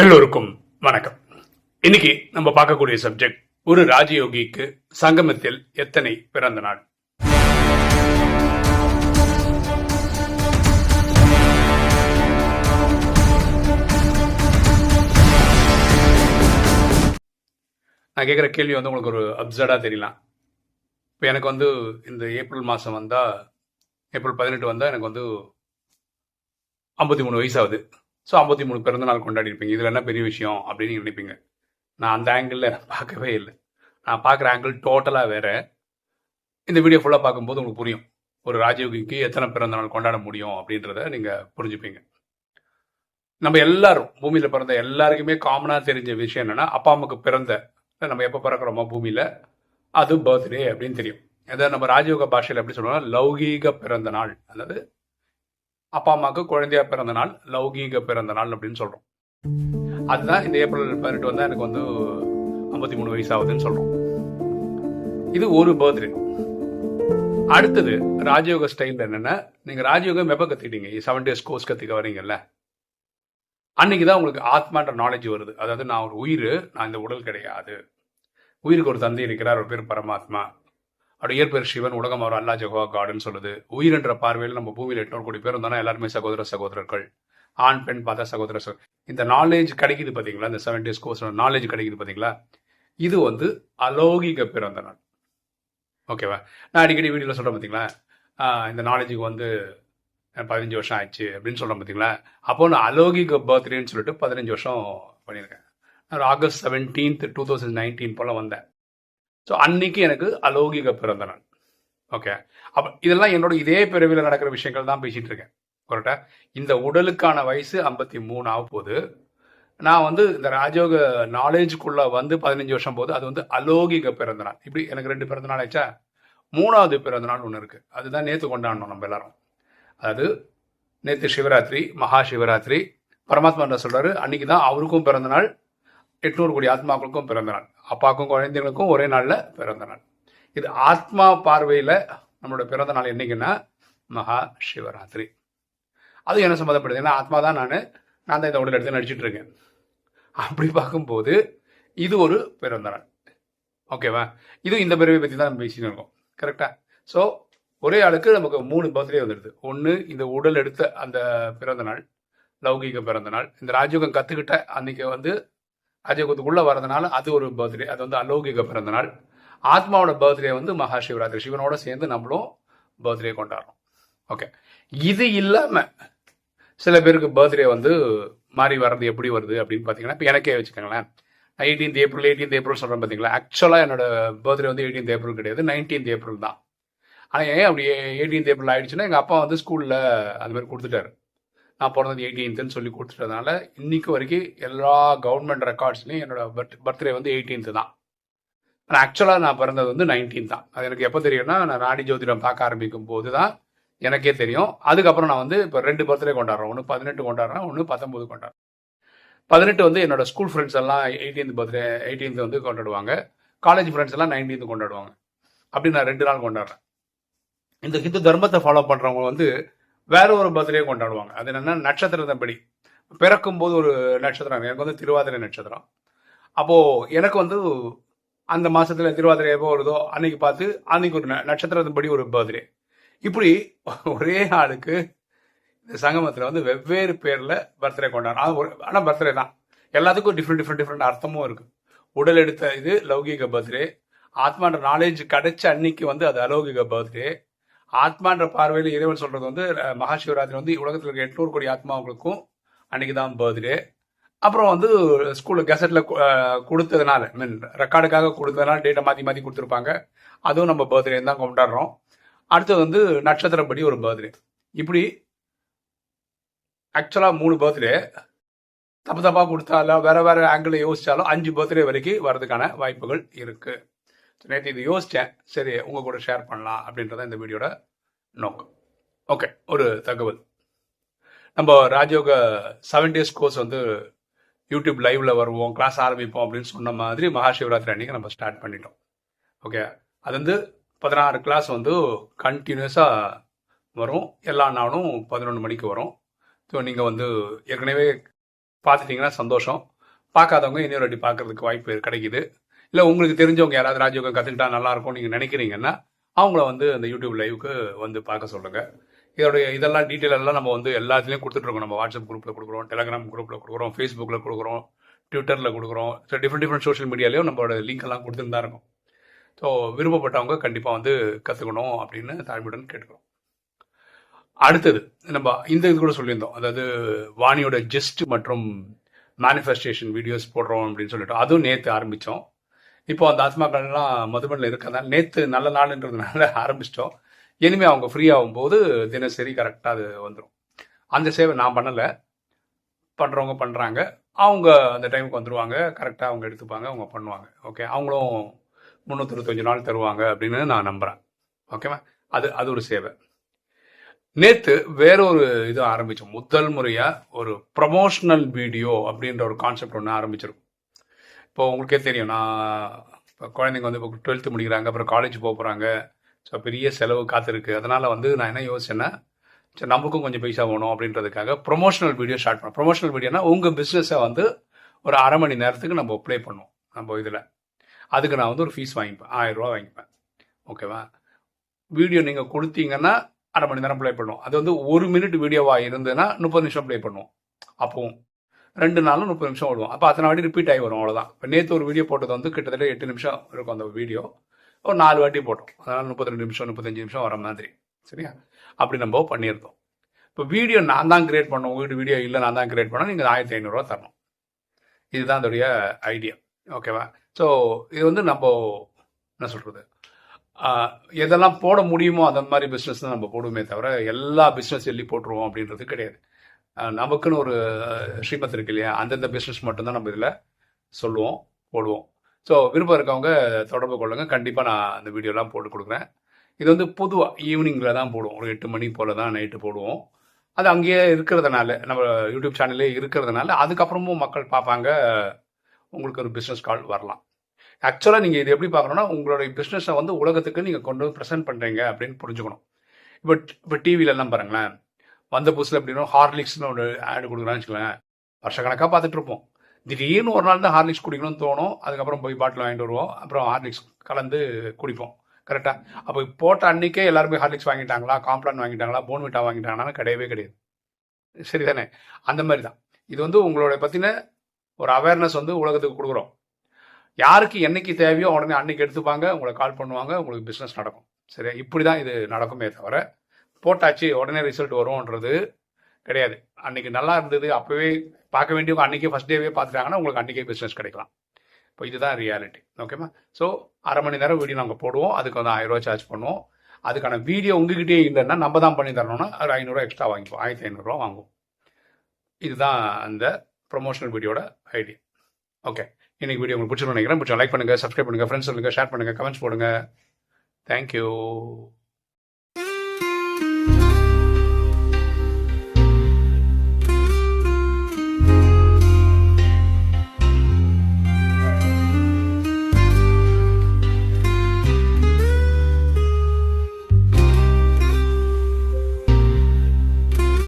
எல்லோருக்கும் வணக்கம். இன்னைக்கு நம்ம பார்க்கக்கூடிய சப்ஜெக்ட் ஒரு ராஜயோகிக்கு சங்கமத்தில் எத்தனை பிறந்த நாள்? நான் கேட்குற கேள்வி வந்து உங்களுக்கு ஒரு அப்சர்டாக தெரியலாம். இப்போ எனக்கு வந்து இந்த ஏப்ரல் மாதம் வந்தால் ஏப்ரல் பதினெட்டு வந்தால் எனக்கு வந்து ஐம்பத்தி மூணு வயசாகுது ஸோ ஐம்பத்தி மூணு பிறந்த நாள் கொண்டாடி இருப்பீங்க இதில் என்ன பெரிய விஷயம் அப்படின்னு நினைப்பீங்க. நான் அந்த ஆங்கிளில் பார்க்கவே இல்லை. நான் பார்க்குற ஆங்கிள் டோட்டலாக வேறு. இந்த வீடியோ ஃபுல்லாக பார்க்கும்போது உங்களுக்கு புரியும். ஒரு ராஜயோகிக்கு எத்தனை பிறந்த நாள் கொண்டாட முடியும் அப்படின்றத நீங்கள் புரிஞ்சுப்பீங்க. நம்ம எல்லாரும் பூமியில் பிறந்த எல்லாருக்குமே காமனாக தெரிஞ்ச விஷயம் என்னென்னா அப்பா அம்மாவுக்கு பிறந்த நம்ம எப்போ பிறக்கிறோமோ பூமியில் அது பர்த்டே அப்படின்னு தெரியும். அதை நம்ம ராஜயோக பாஷையில் எப்படி சொல்லுவோம்னா லௌகீக பிறந்த நாள் அதாவது அப்பா அம்மாவுக்கு குழந்தையா பிறந்த நாள் லௌகீக பிறந்த நாள் அப்படின்னு சொல்றோம். அதுதான் இந்த ஏப்ரல் பதினெட்டு வந்தா எனக்கு வந்து ஐம்பத்தி மூணு வயசு ஆகுதுன்னு சொல்றோம். இது ஒரு பர்த்டே. அடுத்தது ராஜயோக ஸ்டைல் என்னன்னா நீங்க ராஜயோகம் எப்ப கற்றுக்கிட்டீங்க செவன் டேஸ் கோர்ஸ் கத்துக்க வரீங்கல்ல. அன்னைக்கு தான் உங்களுக்கு ஆத்மான்ற நாலேஜ் வருது. அதாவது நான் ஒரு உயிர் நான் இந்த உடல் கிடையாது. உயிருக்கு ஒரு தந்தை இருக்கிறார் ஒரு பேர் பரமாத்மா. அப்படி இயற்பேர் சிவன் உலகம் அவர் அல்லா ஜெகவா காடுன்னு சொல்லுது. உயிர் என்ற பார்வையில் நம்ம பூமியில் எட்நூறு கோடி பேர் இருந்தாலும் எல்லாருமே சகோதர சகோதரர்கள். ஆண் பெண் பார்த்தா சகோதர இந்த நாலேஜ் கிடைக்குது பார்த்தீங்களா இந்த செவன் டேஸ் கோர்ஸ் நாலேஜ் கிடைக்குது பார்த்தீங்களா இது வந்து அலௌகிக பிறந்த நாள். ஓகேவா நான் அடிக்கடி வீடியோவில் சொல்கிறேன் பார்த்தீங்களா இந்த நாலேஜுக்கு வந்து பதினஞ்சு வருஷம் ஆயிடுச்சு அப்படின்னு சொல்கிறேன் பார்த்தீங்களா அப்போ நான் அலௌகிக பர்த்டேன்னு சொல்லிட்டு பதினஞ்சு வருஷம் பண்ணியிருக்கேன். நான் August seventeenth two thousand nineteen போல் வந்தேன். ஸோ அன்னைக்கு எனக்கு அலௌகிக பிறந்த நாள் ஓகே அப்போ இதெல்லாம் என்னோட இதே பிறவியில் நடக்கிற விஷயங்கள் தான் பேசிட்டு இருக்கேன். கரெக்டா இந்த உடலுக்கான வயசு ஐம்பத்தி மூணு ஆக போது நான் வந்து இந்த ராஜயோக நாலேஜுக்குள்ள வந்து பதினஞ்சு வருஷம் போது அது வந்து அலௌகிக பிறந்த நாள் இப்படி எனக்கு ரெண்டு பிறந்த நாள் ஆச்சா மூணாவது பிறந்த நாள் ஒன்று இருக்கு. அதுதான் நேற்று கொண்டாடணும் நம்ம எல்லாரும். அதாவது நேற்று சிவராத்திரி மகா சிவராத்திரி பரமாத்மா என்ன சொல்றாரு? அன்னைக்கு தான் அவருக்கும் பிறந்த நாள் எட்நூறு கோடி ஆத்மாக்களுக்கும் பிறந்த நாள் அப்பாவுக்கும் குழந்தைகளுக்கும் ஒரே நாளில் பிறந்த நாள். இது ஆத்மா பார்வையில் நம்மளோட பிறந்த நாள் என்னைக்குன்னா மகா சிவராத்திரி. அது என்ன சம்மந்தப்படுது? ஏன்னா ஆத்மா தான் நான் நான் தான் இந்த உடல் எடுத்து நடிச்சிட்டு இருக்கேன். அப்படி பார்க்கும்போது இது ஒரு பிறந்த நாள். ஓகேவா இது இந்த பிறவை பற்றி தான் பேசிட்டு இருக்கோம். கரெக்டா ஸோ ஒரே ஆளுக்கு நமக்கு மூணு பர்த்டே வந்துடுது. ஒன்று இந்த உடல் எடுத்த அந்த பிறந்த நாள் லௌகிக பிறந்த நாள். இந்த ராஜயோகம் கற்றுக்கிட்ட அன்னைக்கு வந்து ராஜயோகத்துக்குள்ளே வரதுனால அது ஒரு பர்த்டே அது வந்து அலௌகிக பிறந்த நாள் ஆத்மாவோட பர்த்டே வந்து மகா சிவராத்திரி சிவனோட சேர்ந்து நம்மளும் பர்த்டே கொண்டாடுறோம். ஓகே இது இல்லாமல் சில பேருக்கு பர்த்டே வந்து மாறி வர்றது எப்படி வருது அப்படின்னு பார்த்தீங்கன்னா இப்போ எனக்கே வச்சுக்கோங்களேன். எயிட்டீன்த் ஏப்ரல் எயிட்டீன்த் ஏப்ரல் சொல்கிறேன் பார்த்தீங்களா ஆக்சுவலாக என்னோட பர்த்டே வந்து எயிட்டீன்த் ஏப்ரல் கிடையாது நைன்டீன்த் ஏப்ரல் தான். ஆனால் ஏன் அப்படி எயிட்டீன்த் ஏப்ரல் ஆயிடுச்சுன்னா எங்கள் அப்பா வந்து ஸ்கூலில் அது மாதிரி கொடுத்துட்டாரு. நான் பிறந்தது எயிட்டீன்த்துன்னு சொல்லி கொடுத்துட்டதுனால இன்னைக்கு வரைக்கும் எல்லா கவர்மெண்ட் ரெக்கார்ட்ஸ்லையும் என்னோட பர்த் பர்த்டே வந்து எயிட்டீன்த்து தான். ஆனால் ஆக்சுவலாக நான் பிறந்தது வந்து நைன்டீன் தான். அது எனக்கு எப்போ தெரியும்னா நான் நாடி ஜோதிடம் பார்க்க ஆரம்பிக்கும் போது தான் எனக்கே தெரியும். அதுக்கப்புறம் நான் வந்து இப்போ ரெண்டு பர்த்டே கொண்டாடுறேன். ஒன்று பதினெட்டு கொண்டாடுறேன் ஒன்று பத்தொம்போது கொண்டாடுறேன். பதினெட்டு வந்து என்னோட ஸ்கூல் ஃப்ரெண்ட்ஸ் எல்லாம் எயிட்டீன்த் பர்த்டே எயிட்டீன்த் வந்து கொண்டாடுவாங்க. காலேஜ் ஃப்ரெண்ட்ஸ் எல்லாம் நைன்டீன்த் கொண்டாடுவாங்க. அப்படி நான் ரெண்டு நாள் கொண்டாடுறேன். இந்த ஹிந்து தர்மத்தை ஃபாலோ பண்ணுறவங்க வந்து வேற ஒரு பர்த்டே கொண்டாடுவாங்க. அது என்னன்னா நட்சத்திரத்தின்படி. பிறக்கும் போது ஒரு நட்சத்திரம். எனக்கு வந்து திருவாதிரை நட்சத்திரம். அப்போ எனக்கு வந்து அந்த மாசத்துல திருவாதிரை எப்போ வருதோ அன்னைக்கு பார்த்து அன்னைக்கு ஒரு ந- நட்சத்திரத்தின்படி ஒரு பர்த்டே. இப்படி ஒரே ஆளுக்கு இந்த சங்கமத்தில் வந்து வெவ்வேறு பேர்ல பர்த்டே கொண்டாடுறோம். ஆனால் பர்த்டே தான். எல்லாத்துக்கும் டிஃப்ரெண்ட் டிஃப்ரெண்ட் டிஃப்ரெண்ட் அர்த்தமும் இருக்கு. உடல் எடுத்த இது லௌகிக பர்த்டே. ஆத்மான்ற நாலேஜ் கிடைச்ச அன்னைக்கு வந்து அது அலௌகிக பர்த்டே. ஆத்மான்ற பார்வையில் இறைவன் சொல்றது வந்து மகாசிவராத்திரி மகா சிவராத்திரி வந்து உலகத்தில் இருக்க எட்நூறு கோடி ஆத்மாவுகளுக்கும் அன்னைக்கு தான் பர்த்டே அப்புறம் வந்து ஸ்கூலில் கெசட்டில் கொடுத்ததுனால மீன் ரெக்கார்டுக்காக கொடுத்ததுனால டேட்டை மாற்றி மாற்றி கொடுத்துருப்பாங்க. அதுவும் நம்ம பர்த்டே தான் கொண்டாடுறோம். அடுத்தது வந்து நட்சத்திரப்படி ஒரு பர்த்டே இப்படி ஆக்சுவலாக மூணு பர்த்டே தப்பு தப்பாக கொடுத்தாலும் வேற வேற ஆங்கிள் யோசிச்சாலும் அஞ்சு பர்த்டே வரைக்கும் வரதுக்கான வாய்ப்புகள் இருக்குது நேற்று இது யோசித்தேன் சரி உங்கள் கூட ஷேர் பண்ணலாம் அப்படின்றத இந்த வீடியோட நோக்கம். ஓகே ஒரு தகவல். நம்ம ராஜயோக செவன் டேஸ் கோர்ஸ் வந்து யூடியூப் லைவ்ல வருவோம் கிளாஸ் ஆரம்பிப்போம் அப்படின்னு சொன்ன மாதிரி மகாசிவராத்திரி அன்னைக்கு நம்ம ஸ்டார்ட் பண்ணிட்டோம். ஓகே அது வந்து பதினாறு கிளாஸ் வந்து கண்டினியூஸாக வரும். எல்லா நாளும் பதினொன்று மணிக்கு வரும். ஸோ நீங்கள் வந்து ஏற்கனவே பார்த்துட்டிங்கன்னா சந்தோஷம். பார்க்காதவங்க இன்னொரு வாட்டி பார்க்கறதுக்கு வாய்ப்பு கிடைக்குது. இல்லை உங்களுக்கு தெரிஞ்சவங்க யாராவது ராஜயோகம் கற்றுக்கிட்டா நல்லாயிருக்கும் நீங்கள் நினைக்கிறீங்கன்னா அவங்கள வந்து அந்த யூடியூப் லைவுக்கு வந்து பார்க்க சொல்லுங்கள் இதோடைய இதெல்லாம் டீட்டெயில் எல்லாம் நம்ம வந்து எல்லாத்துலேயும் கொடுத்துட்ருக்கோம் நம்ம வாட்ஸ்அப் குரூப்பில் கொடுக்குறோம் டெலகிராம் குரூப்பில் கொடுக்குறோம் ஃபேஸ்புக்கில் கொடுக்குறோம் ட்விட்டரில் கொடுக்குறோம். ஸோ டிஃப்ரெண்ட் டிஃப்ரெண்ட் சோஷியல் மீடியாலையும் நம்மளோட லிங்க் எல்லாம் கொடுத்துட்டு தான் இருக்கும். ஸோ விருப்பப்பட்டவங்க கண்டிப்பாக வந்து கற்றுக்கணும் அப்படின்னு தாழ்மையுடன் கேட்டுக்கிறோம். அடுத்தது நம்ம இந்த இது கூட சொல்லியிருந்தோம். அதாவது வாணியோட ஜெஸ்ட் மற்றும் மேனிஃபெஸ்டேஷன் வீடியோஸ் போடுறோம் அப்படின்னு சொல்லிட்டு அதுவும் நேற்று ஆரம்பித்தோம் இப்போ அந்த ஆத்மாக்கள்லாம் மதுபனில் இருக்கிறதால நேற்று நல்ல நாளுன்றதுனால ஆரம்பிச்சிட்டோம். இனிமேல் அவங்க ஃப்ரீ ஆகும்போது தினசரி கரெக்டாக அது வந்துடும் அந்த சேவை நான் பண்ணலை. பண்ணுறவங்க பண்ணுறாங்க அவங்க அந்த டைமுக்கு வந்துடுவாங்க கரெக்டாக அவங்க எடுத்துப்பாங்க அவங்க பண்ணுவாங்க. ஓகே அவங்களும் முந்நூற்றி நாள் தருவாங்க அப்படின்னு நான் நம்புகிறேன் ஓகேவா அது அது ஒரு சேவை. நேற்று வேற ஒரு இது ஆரம்பித்தோம் முதல் முறையாக ஒரு ப்ரமோஷனல் வீடியோ அப்படின்ற ஒரு கான்செப்ட் ஒன்று ஆரம்பிச்சிருக்கும். இப்போ உங்களுக்கே தெரியும். நான் இப்போ குழந்தைங்க வந்து இப்போ டுவெல்த்து முடிக்கிறாங்க அப்புறம் காலேஜ் போக போகிறாங்க ஸோ பெரிய செலவு காத்திருக்கு. அதனால் வந்து நான் என்ன யோசிச்சேன்னா சரி நமக்கும் கொஞ்சம் பைசா வேணும் அப்படின்றதுக்காக ப்ரொமோஷனல் வீடியோ ஸ்டார்ட் பண்ணோம் ப்ரொமோஷனல் வீடியோனா உங்கள் பிஸ்னஸை வந்து ஒரு அரை மணி நேரத்துக்கு நம்ம ப்ளே பண்ணுவோம் நம்ம இதில். அதுக்கு நான் வந்து ஒரு ஃபீஸ் வாங்கிப்பேன். ஆயிரம் ரூபா வாங்கிப்பேன். ஓகேவா வீடியோ நீங்கள் கொடுத்தீங்கன்னா அரை மணி நேரம் ப்ளே பண்ணுவோம். அது வந்து ஒரு மினிட் வீடியோவாக இருந்ததுன்னா முப்பது நிமிஷம் ப்ளே பண்ணுவோம். அப்போவும். ரெண்டு நாளும் முப்பது நிமிஷம் ஓடுவோம். அப்போ அத்தனை வாட்டி ரிப்பீட் ஆகி வரும் அவ்வளோதான் இப்போ நேற்று ஒரு வீடியோ போட்டது வந்து கிட்டத்தட்ட எட்டு நிமிஷம் இருக்கும் அந்த வீடியோ ஒரு நாலு வாட்டி போட்டோம். அதனால் முப்பத்தி ரெண்டு நிமிஷம் முப்பத்தஞ்சு நிமிஷம் வர மாதிரி. சரியா? அப்படி நம்ம பண்ணியிருந்தோம். இப்போ வீடியோ நான் தான் கிரியேட் பண்ணோம். உங்கள்கிட்ட வீடியோ இல்லை நான் தான் கிரியேட் பண்ணோம். நீங்கள் ஆயிரத்தி ஐநூறுரூவா தரணும். இதுதான் அதோடைய ஐடியா ஓகேவா ஸோ இது வந்து நம்ம என்ன சொல்கிறது எதெல்லாம் போட முடியுமோ அந்த மாதிரி பிஸ்னஸ் தான் நம்ம போடுவோமே தவிர எல்லா பிஸ்னஸ் எல்லி போட்டுருவோம் அப்படின்றது கிடையாது. நமக்குன்னு ஒரு ஸ்ரீமத் இருக்கு இல்லையா? அந்தந்த பிஸ்னஸ் மட்டும்தான் நம்ம இதில் சொல்லுவோம் போடுவோம். ஸோ விருப்பம் இருக்கவங்க தொடர்பு கொள்ளுங்கள் கண்டிப்பாக நான் அந்த வீடியோலாம் போட்டு கொடுக்குறேன். இது வந்து பொதுவாக ஈவினிங்கில் தான் போடுவோம். ஒரு எட்டு மணி போல் தான் நைட்டு போடுவோம். அது அங்கேயே இருக்கிறதுனால நம்ம யூடியூப் சேனல்லே இருக்கிறதுனால அதுக்கப்புறமும் மக்கள் பார்ப்பாங்க உங்களுக்கு ஒரு பிஸ்னஸ் கால் வரலாம். ஆக்சுவலாக நீங்கள் இது எப்படி பார்க்கணும்னா உங்களுடைய பிஸ்னஸை வந்து உலகத்துக்கு நீங்கள் கொண்டு வந்து ப்ரெசென்ட் பண்ணுறீங்க அப்படின்னு புரிஞ்சுக்கணும். இப்போ இப்போ டிவிலெல்லாம் பாருங்களேன். வந்த புதுசில் எப்படின்னா ஹார்லிக்ஸ்னு ஒரு ஆடு கொடுக்குறான்னு வச்சுக்கோங்களேன். வருஷக்கணக்காக பார்த்துட்டு இருப்போம் திடீர்னு ஒரு நாள் தான் ஹார்லிக்ஸ் குடிக்கணும்னு தோணும். அதுக்கப்புறம் போய் பாட்டில் வாங்கிட்டு வருவோம். அப்புறம் ஹார்லிக்ஸ் கலந்து குடிப்போம். கரெக்டாக அப்போ போட்ட அன்னைக்கே எல்லாருமே ஹார்லிக்ஸ் வாங்கிட்டாங்களா? காம்ப்ளான் வாங்கிட்டாங்களா? போன்விட்டா வாங்கிட்டாங்கன்னா கிடையவே கிடையாது. சரி தானே அந்த மாதிரி தான். இது வந்து உங்களோட பற்றின ஒரு அவேர்னஸ் வந்து உலகத்துக்கு கொடுக்குறோம். யாருக்கு என்னைக்கு தேவையோ உடனே அன்னைக்கு எடுத்துப்பாங்க. உங்களை கால் பண்ணுவாங்க. உங்களுக்கு பிஸ்னஸ் நடக்கும். சரியா? இப்படி தான் இது நடக்குமே தவிர போட்டாச்சு உடனே ரிசல்ட் வரும்ன்றது கிடையாது. அன்னைக்கு நல்லா இருந்தது அப்போவே பார்க்க வேண்டியவங்க அன்றைக்கே ஃபஸ்ட் டேவே பார்த்துட்டாங்கன்னா உங்களுக்கு அன்றைக்கே பிஸ்னஸ் கிடைக்கலாம். இப்போ இதுதான் ரியாலிட்டி ஓகேமா ஸோ அரை மணி நேரம் வீடியோ நாங்கள் போடுவோம். அதுக்கு வந்து ஆயிரம் ரூபா சார்ஜ் பண்ணுவோம். அதுக்கான வீடியோ உங்ககிட்டயே இல்லைன்னா நம்ம தான் பண்ணி தரணும்னா ஒரு ஐநூறுரூவா எக்ஸ்ட்ரா வாங்கிப்போம். ஆயிரத்தி ஐநூறுரூவா வாங்குவோம். இதுதான் அந்த ப்ரொமோஷனல் வீடியோட ஐடியா ஓகே இன்னைக்கு வீடியோ உங்களுக்கு பிடிச்சிருன்னு நினைக்கிறேன். பிடிச்சா லைக் பண்ணுங்கள் சப்ஸ்கிரைப் பண்ணுங்கள் ஃப்ரெண்ட்ஸ் சொல்லுங்கள் ஷேர் பண்ணுங்கள் கமெண்ட்ஸ் போடுங்க. தேங்க்யூ